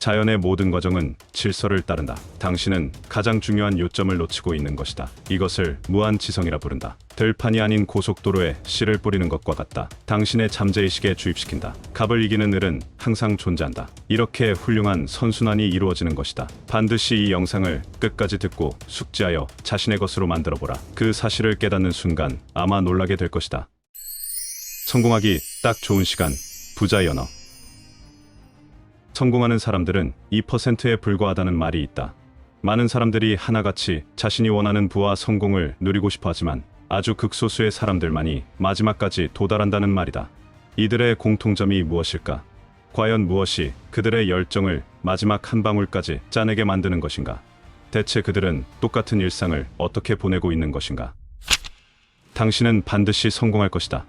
자연의 모든 과정은 질서를 따른다. 당신은 가장 중요한 요점을 놓치고 있는 것이다. 이것을 무한지성이라 부른다. 들판이 아닌 고속도로에 씨를 뿌리는 것과 같다. 당신의 잠재의식에 주입시킨다. 갑을 이기는 을은 항상 존재한다. 이렇게 훌륭한 선순환이 이루어지는 것이다. 반드시 이 영상을 끝까지 듣고 숙지하여 자신의 것으로 만들어 보라. 그 사실을 깨닫는 순간 아마 놀라게 될 것이다. 성공하기 딱 좋은 시간. 부자의 언어. 성공하는 사람들은 2%에 불과하다는 말이 있다. 많은 사람들이 하나같이 자신이 원하는 부와 성공을 누리고 싶어 하지만 아주 극소수의 사람들만이 마지막까지 도달한다는 말이다. 이들의 공통점이 무엇일까? 과연 무엇이 그들의 열정을 마지막 한 방울까지 짜내게 만드는 것인가? 대체 그들은 똑같은 일상을 어떻게 보내고 있는 것인가? 당신은 반드시 성공할 것이다.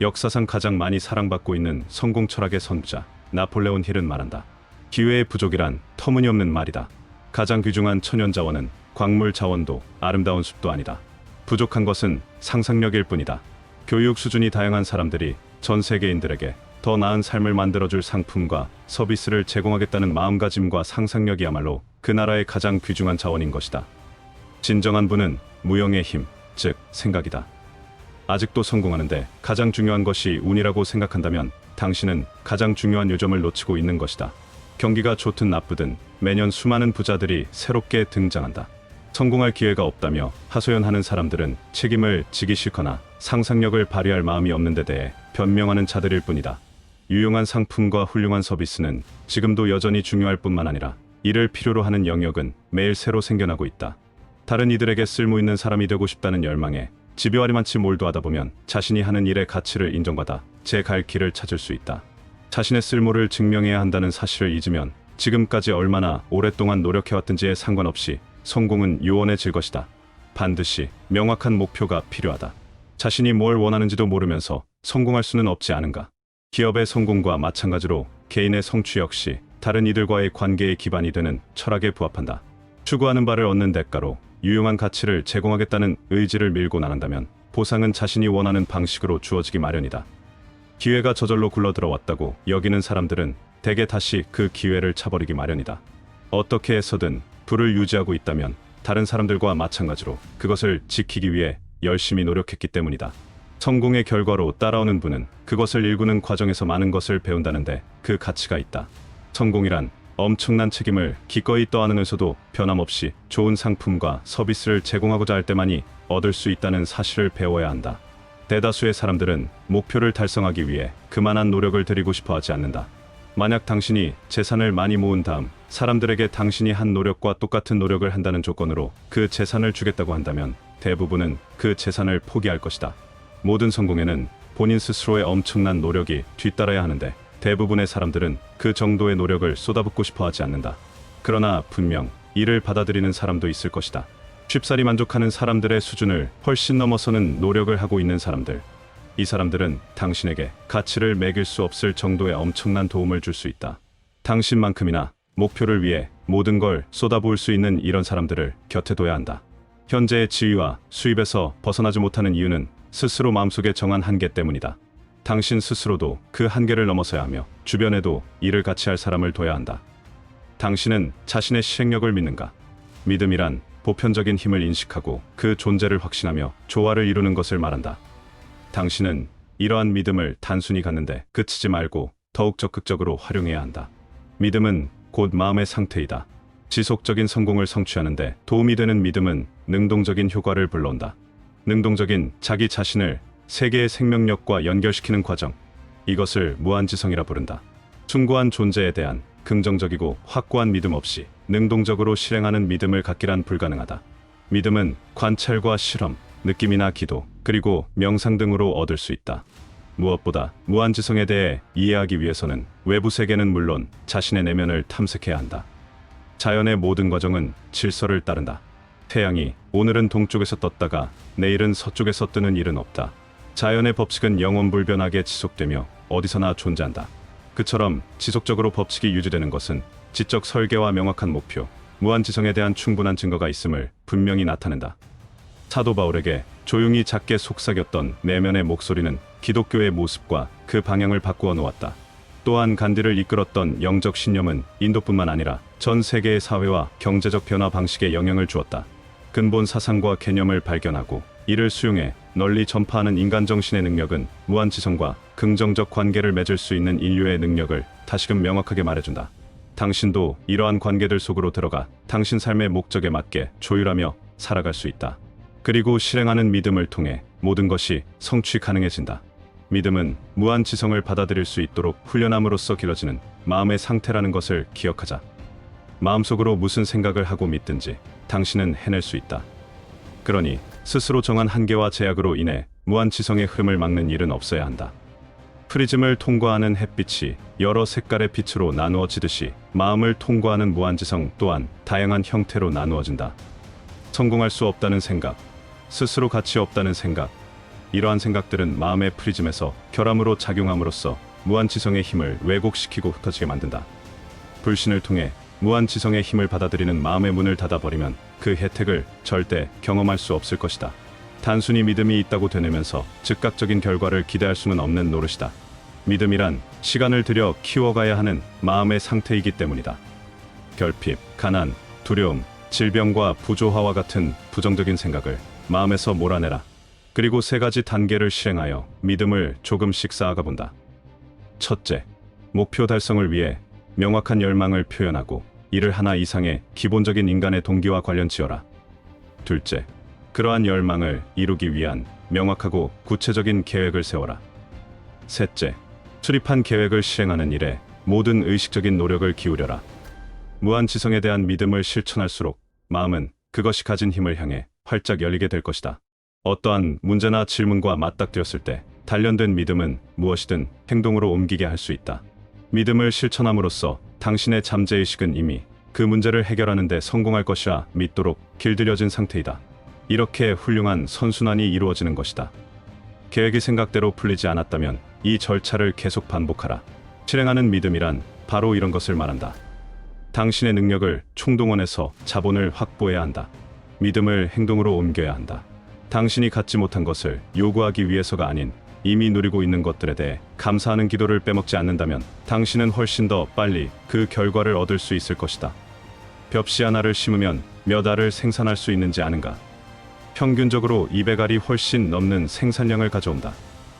역사상 가장 많이 사랑받고 있는 성공 철학의 선구자 나폴레온 힐은 말한다. 기회의 부족이란 터무니없는 말이다. 가장 귀중한 천연 자원은 광물 자원도 아름다운 숲도 아니다. 부족한 것은 상상력일 뿐이다. 교육 수준이 다양한 사람들이 전 세계인들에게 더 나은 삶을 만들어줄 상품과 서비스를 제공하겠다는 마음가짐과 상상력이야말로 그 나라의 가장 귀중한 자원인 것이다. 진정한 부는 무형의 힘, 즉 생각이다. 아직도 성공하는데 가장 중요한 것이 운이라고 생각한다면 당신은 가장 중요한 요점을 놓치고 있는 것이다. 경기가 좋든 나쁘든 매년 수많은 부자들이 새롭게 등장한다. 성공할 기회가 없다며 하소연하는 사람들은 책임을 지기 싫거나 상상력을 발휘할 마음이 없는 데 대해 변명하는 자들일 뿐이다. 유용한 상품과 훌륭한 서비스는 지금도 여전히 중요할 뿐만 아니라 이를 필요로 하는 영역은 매일 새로 생겨나고 있다. 다른 이들에게 쓸모 있는 사람이 되고 싶다는 열망에 집요하리만치 몰두하다 보면 자신이 하는 일의 가치를 인정받아 제 갈 길을 찾을 수 있다. 자신의 쓸모를 증명해야 한다는 사실을 잊으면 지금까지 얼마나 오랫동안 노력해왔든지에 상관없이 성공은 요원해질 것이다. 반드시 명확한 목표가 필요하다. 자신이 뭘 원하는지도 모르면서 성공할 수는 없지 않은가. 기업의 성공과 마찬가지로 개인의 성취 역시 다른 이들과의 관계의 기반이 되는 철학에 부합한다. 추구하는 바를 얻는 대가로 유용한 가치를 제공하겠다는 의지를 밀고 나간다면 보상은 자신이 원하는 방식으로 주어지기 마련이다. 기회가 저절로 굴러들어왔다고 여기는 사람들은 대개 다시 그 기회를 차버리기 마련이다. 어떻게 해서든 불을 유지하고 있다면 다른 사람들과 마찬가지로 그것을 지키기 위해 열심히 노력했기 때문이다. 성공의 결과로 따라오는 분은 그것을 일구는 과정에서 많은 것을 배운다는데 그 가치가 있다. 성공이란 엄청난 책임을 기꺼이 떠안으면서도 변함없이 좋은 상품과 서비스를 제공하고자 할 때만이 얻을 수 있다는 사실을 배워야 한다. 대다수의 사람들은 목표를 달성하기 위해 그만한 노력을 들이고 싶어 하지 않는다. 만약 당신이 재산을 많이 모은 다음 사람들에게 당신이 한 노력과 똑같은 노력을 한다는 조건으로 그 재산을 주겠다고 한다면 대부분은 그 재산을 포기할 것이다. 모든 성공에는 본인 스스로의 엄청난 노력이 뒤따라야 하는데 대부분의 사람들은 그 정도의 노력을 쏟아붓고 싶어 하지 않는다. 그러나 분명 이를 받아들이는 사람도 있을 것이다. 쉽사리 만족하는 사람들의 수준을 훨씬 넘어서는 노력을 하고 있는 사람들. 이 사람들은 당신에게 가치를 매길 수 없을 정도의 엄청난 도움을 줄 수 있다. 당신만큼이나 목표를 위해 모든 걸 쏟아부을 수 있는 이런 사람들을 곁에 둬야 한다. 현재의 지위와 수입에서 벗어나지 못하는 이유는 스스로 마음속에 정한 한계 때문이다. 당신 스스로도 그 한계를 넘어서야 하며 주변에도 이를 같이 할 사람을 둬야 한다. 당신은 자신의 실행력을 믿는가? 믿음이란 보편적인 힘을 인식하고 그 존재를 확신하며 조화를 이루는 것을 말한다. 당신은 이러한 믿음을 단순히 갖는데 그치지 말고 더욱 적극적으로 활용해야 한다. 믿음은 곧 마음의 상태이다. 지속적인 성공을 성취하는데 도움이 되는 믿음은 능동적인 효과를 불러온다. 능동적인 자기 자신을 세계의 생명력과 연결시키는 과정. 이것을 무한지성이라 부른다. 숭고한 존재에 대한 긍정적이고 확고한 믿음 없이 능동적으로 실행하는 믿음을 갖기란 불가능하다. 믿음은 관찰과 실험, 느낌이나 기도, 그리고 명상 등으로 얻을 수 있다. 무엇보다 무한지성에 대해 이해하기 위해서는 외부 세계는 물론 자신의 내면을 탐색해야 한다. 자연의 모든 과정은 질서를 따른다. 태양이 오늘은 동쪽에서 떴다가 내일은 서쪽에서 뜨는 일은 없다. 자연의 법칙은 영원불변하게 지속되며 어디서나 존재한다. 그처럼 지속적으로 법칙이 유지되는 것은 지적 설계와 명확한 목표, 무한지성에 대한 충분한 증거가 있음을 분명히 나타낸다. 사도 바울에게 조용히 작게 속삭였던 내면의 목소리는 기독교의 모습과 그 방향을 바꾸어 놓았다. 또한 간디를 이끌었던 영적 신념은 인도뿐만 아니라 전 세계의 사회와 경제적 변화 방식에 영향을 주었다. 근본 사상과 개념을 발견하고 이를 수용해 널리 전파하는 인간 정신의 능력은 무한지성과 긍정적 관계를 맺을 수 있는 인류의 능력을 다시금 명확하게 말해준다. 당신도 이러한 관계들 속으로 들어가 당신 삶의 목적에 맞게 조율하며 살아갈 수 있다. 그리고 실행하는 믿음을 통해 모든 것이 성취 가능해진다. 믿음은 무한 지성을 받아들일 수 있도록 훈련함으로써 길러지는 마음의 상태라는 것을 기억하자. 마음속으로 무슨 생각을 하고 믿든지 당신은 해낼 수 있다. 그러니 스스로 정한 한계와 제약으로 인해 무한 지성의 흐름을 막는 일은 없어야 한다. 프리즘을 통과하는 햇빛이 여러 색깔의 빛으로 나누어지듯이 마음을 통과하는 무한지성 또한 다양한 형태로 나누어진다. 성공할 수 없다는 생각, 스스로 가치 없다는 생각, 이러한 생각들은 마음의 프리즘에서 결함으로 작용함으로써 무한지성의 힘을 왜곡시키고 흩어지게 만든다. 불신을 통해 무한지성의 힘을 받아들이는 마음의 문을 닫아버리면 그 혜택을 절대 경험할 수 없을 것이다. 단순히 믿음이 있다고 되뇌면서 즉각적인 결과를 기대할 수는 없는 노릇이다. 믿음이란 시간을 들여 키워가야 하는 마음의 상태이기 때문이다. 결핍, 가난, 두려움, 질병과 부조화와 같은 부정적인 생각을 마음에서 몰아내라. 그리고 세 가지 단계를 실행하여 믿음을 조금씩 쌓아가 본다. 첫째, 목표 달성을 위해 명확한 열망을 표현하고 이를 하나 이상의 기본적인 인간의 동기와 관련 지어라. 둘째, 그러한 열망을 이루기 위한 명확하고 구체적인 계획을 세워라. 셋째, 수립한 계획을 실행하는 일에 모든 의식적인 노력을 기울여라. 무한 지성에 대한 믿음을 실천할수록 마음은 그것이 가진 힘을 향해 활짝 열리게 될 것이다. 어떠한 문제나 질문과 맞닥뜨렸을 때 단련된 믿음은 무엇이든 행동으로 옮기게 할 수 있다. 믿음을 실천함으로써 당신의 잠재의식은 이미 그 문제를 해결하는 데 성공할 것이라 믿도록 길들여진 상태이다. 이렇게 훌륭한 선순환이 이루어지는 것이다. 계획이 생각대로 풀리지 않았다면 이 절차를 계속 반복하라. 실행하는 믿음이란 바로 이런 것을 말한다. 당신의 능력을 총동원해서 자본을 확보해야 한다. 믿음을 행동으로 옮겨야 한다. 당신이 갖지 못한 것을 요구하기 위해서가 아닌 이미 누리고 있는 것들에 대해 감사하는 기도를 빼먹지 않는다면 당신은 훨씬 더 빨리 그 결과를 얻을 수 있을 것이다. 벽시 하나를 심으면 몇 알을 생산할 수 있는지 아는가? 평균적으로 200알이 훨씬 넘는 생산량을 가져온다.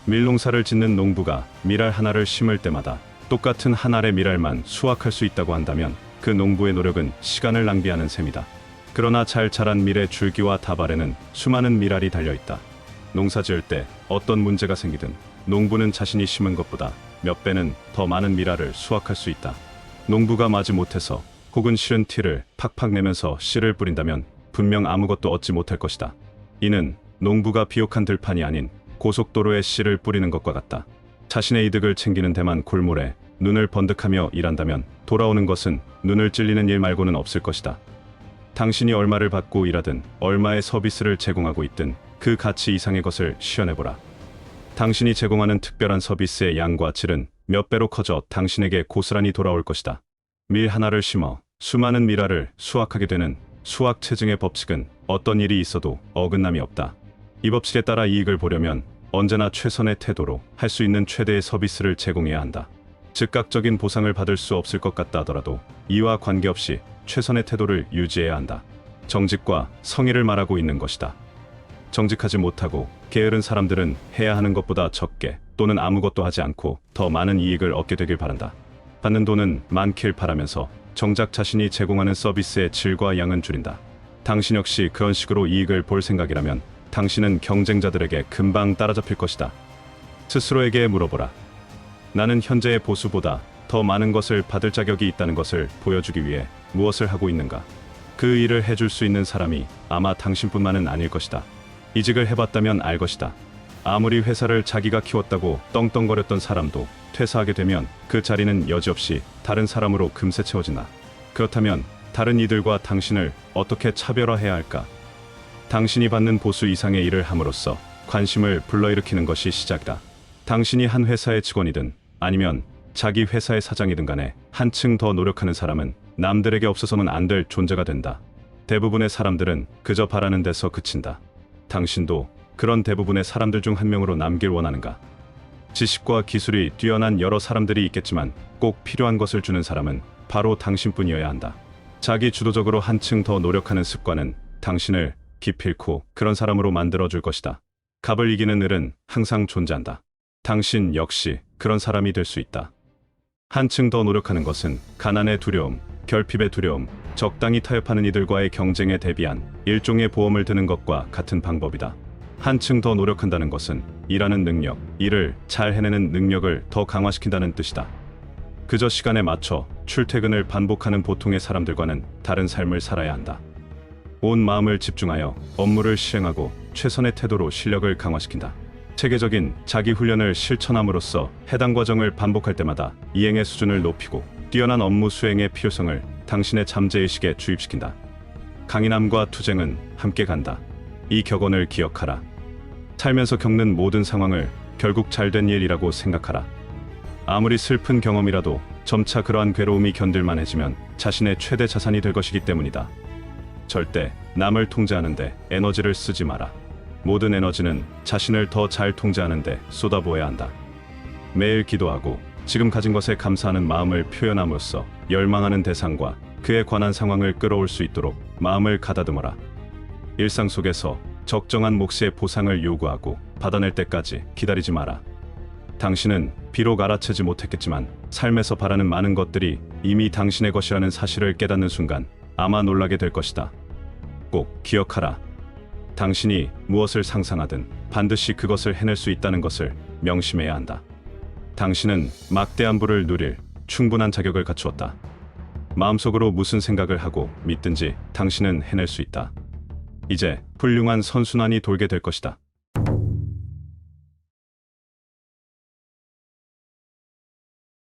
밀농사를 짓는 농부가 밀알 하나를 심을 때마다 똑같은 한 알의 밀알만 수확할 수 있다고 한다면 그 농부의 노력은 시간을 낭비하는 셈이다. 그러나 잘 자란 밀의 줄기와 다발에는 수많은 밀알이 달려 있다. 농사 지을 때 어떤 문제가 생기든 농부는 자신이 심은 것보다 몇 배는 더 많은 밀알을 수확할 수 있다. 농부가 마지 못해서 혹은 싫은 티를 팍팍 내면서 씨를 뿌린다면 분명 아무것도 얻지 못할 것이다. 이는 농부가 비옥한 들판이 아닌 고속도로에 씨를 뿌리는 것과 같다. 자신의 이득을 챙기는 데만 골몰해 눈을 번득하며 일한다면 돌아오는 것은 눈을 찔리는 일 말고는 없을 것이다. 당신이 얼마를 받고 일하든 얼마의 서비스를 제공하고 있든 그 가치 이상의 것을 시연해보라. 당신이 제공하는 특별한 서비스의 양과 질은 몇 배로 커져 당신에게 고스란히 돌아올 것이다. 밀 하나를 심어 수많은 밀알을 수확하게 되는 수확 체증의 법칙은 어떤 일이 있어도 어긋남이 없다. 이 법칙에 따라 이익을 보려면 언제나 최선의 태도로 할 수 있는 최대의 서비스를 제공해야 한다. 즉각적인 보상을 받을 수 없을 것 같다 하더라도 이와 관계없이 최선의 태도를 유지해야 한다. 정직과 성의를 말하고 있는 것이다. 정직하지 못하고 게으른 사람들은 해야 하는 것보다 적게 또는 아무것도 하지 않고 더 많은 이익을 얻게 되길 바란다. 받는 돈은 많길 바라면서 정작 자신이 제공하는 서비스의 질과 양은 줄인다. 당신 역시 그런 식으로 이익을 볼 생각이라면 당신은 경쟁자들에게 금방 따라잡힐 것이다. 스스로에게 물어보라. 나는 현재의 보수보다 더 많은 것을 받을 자격이 있다는 것을 보여주기 위해 무엇을 하고 있는가? 그 일을 해줄 수 있는 사람이 아마 당신뿐만은 아닐 것이다. 이직을 해봤다면 알 것이다. 아무리 회사를 자기가 키웠다고 떵떵거렸던 사람도 퇴사하게 되면 그 자리는 여지없이 다른 사람으로 금세 채워진다. 그렇다면 다른 이들과 당신을 어떻게 차별화해야 할까? 당신이 받는 보수 이상의 일을 함으로써 관심을 불러일으키는 것이 시작이다. 당신이 한 회사의 직원이든 아니면 자기 회사의 사장이든 간에 한층 더 노력하는 사람은 남들에게 없어서는 안 될 존재가 된다. 대부분의 사람들은 그저 바라는 데서 그친다. 당신도 그런 대부분의 사람들 중 한 명으로 남길 원하는가? 지식과 기술이 뛰어난 여러 사람들이 있겠지만 꼭 필요한 것을 주는 사람은 바로 당신뿐이어야 한다. 자기 주도적으로 한층 더 노력하는 습관은 당신을 기필코 그런 사람으로 만들어 줄 것이다. 갑을 이기는 을은 항상 존재한다. 당신 역시 그런 사람이 될 수 있다. 한층 더 노력하는 것은 가난의 두려움, 결핍의 두려움, 적당히 타협하는 이들과의 경쟁에 대비한 일종의 보험을 드는 것과 같은 방법이다. 한층 더 노력한다는 것은 일하는 능력, 일을 잘 해내는 능력을 더 강화시킨다는 뜻이다. 그저 시간에 맞춰 출퇴근을 반복하는 보통의 사람들과는 다른 삶을 살아야 한다. 온 마음을 집중하여 업무를 실행하고 최선의 태도로 실력을 강화시킨다. 체계적인 자기 훈련을 실천함으로써 해당 과정을 반복할 때마다 이행의 수준을 높이고 뛰어난 업무 수행의 필요성을 당신의 잠재의식에 주입시킨다. 강인함과 투쟁은 함께 간다. 이 격언을 기억하라. 살면서 겪는 모든 상황을 결국 잘된 일이라고 생각하라. 아무리 슬픈 경험이라도 점차 그러한 괴로움이 견딜만해지면 자신의 최대 자산이 될 것이기 때문이다. 절대 남을 통제하는데 에너지를 쓰지 마라. 모든 에너지는 자신을 더 잘 통제하는데 쏟아부어야 한다. 매일 기도하고 지금 가진 것에 감사하는 마음을 표현함으로써 열망하는 대상과 그에 관한 상황을 끌어올 수 있도록 마음을 가다듬어라. 일상 속에서 적정한 몫의 보상을 요구하고 받아낼 때까지 기다리지 마라. 당신은 비록 알아채지 못했겠지만 삶에서 바라는 많은 것들이 이미 당신의 것이라는 사실을 깨닫는 순간 아마 놀라게 될 것이다. 꼭 기억하라. 당신이 무엇을 상상하든 반드시 그것을 해낼 수 있다는 것을 명심해야 한다. 당신은 막대한 부를 누릴 충분한 자격을 갖추었다. 마음속으로 무슨 생각을 하고 믿든지 당신은 해낼 수 있다. 이제 훌륭한 선순환이 돌게 될 것이다.